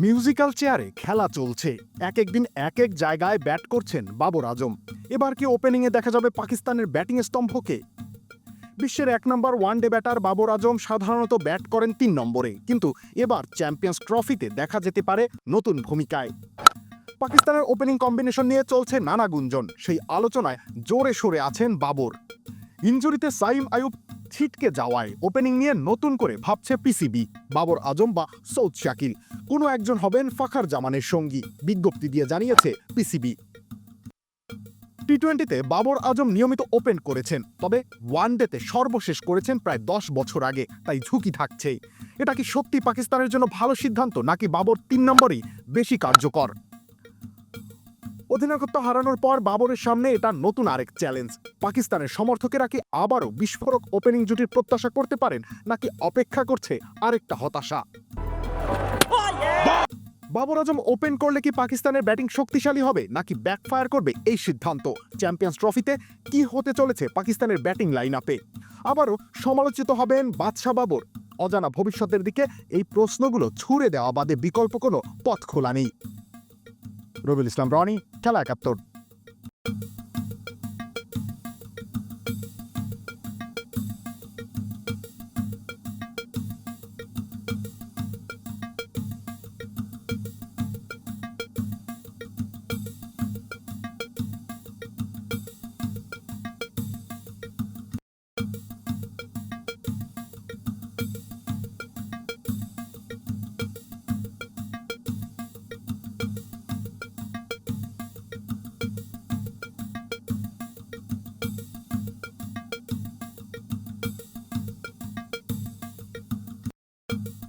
Musical চেয়ারে খেলা চলছে। এক একদিন এক এক জায়গায় ব্যাট করছেন বাবর আজম। এবার কি ওপেনিংয়ে দেখা যাবে পাকিস্তানের ব্যাটিং স্তম্ভকে? বিশ্বের এক নম্বর one day batter Babar Azam সাধারণত ব্যাট করেন তিন নম্বরে। কিন্তু এবার চ্যাম্পিয়ন্স ট্রফিতে দেখা যেতে পারে নতুন ভূমিকায়। পাকিস্তানের ওপেনিং কম্বিনেশন নিয়ে চলছে নানা গুঞ্জন। সেই আলোচনায় জোরে সরে আছেন বাবর। ইঞ্জুরিতে সাইম আয়ুব ছিটকে যাওয়ায় ওপেনিং নিয়ে নতুন করে ভাবছে পিসিবি বাবর আজম বা সৌদ শাকিল। কোনো একজন হবেন ফাখার জামানের সঙ্গী, বিজ্ঞপ্তি দিয়ে জানিয়েছে পিসিবি টি টোয়েন্টিতে বাবর আজম নিয়মিত ওপেন করেছেন, তবে ওয়ানডেতে সর্বশেষ করেছেন প্রায় দশ বছর আগে, তাই ঝুঁকি থাকছেই। এটা কি সত্যি পাকিস্তানের জন্য ভালো সিদ্ধান্ত, নাকি বাবর তিন নম্বরই বেশি কার্যকর? অধিনায়কত্ব হারানোর পর বাবরের সামনে এটা নতুন আরেক চ্যালেঞ্জ পাকিস্তানের সমর্থকেরা কি আবারও বিস্ফোরক ওপেনিং জুটির প্রত্যাশা করতে পারেন, নাকি অপেক্ষা করছে আরেকটা হতাশা? বাবর আজম ওপেন করলে কি পাকিস্তানের ব্যাটিং শক্তিশালী হবে, নাকি ব্যাকফায়ার করবে এই সিদ্ধান্ত? চ্যাম্পিয়ন্স ট্রফিতে কি হতে চলেছে পাকিস্তানের ব্যাটিং লাইন আপে আবারও সমালোচিত হবেন বাদশাহ বাবর। অজানা ভবিষ্যতের দিকে এই প্রশ্নগুলো ছুড়ে দেওয়া বাদে বিকল্প কোনো পথ খোলা নেই। রবিউল ইসলাম, রনি। খেলা একাত্তর you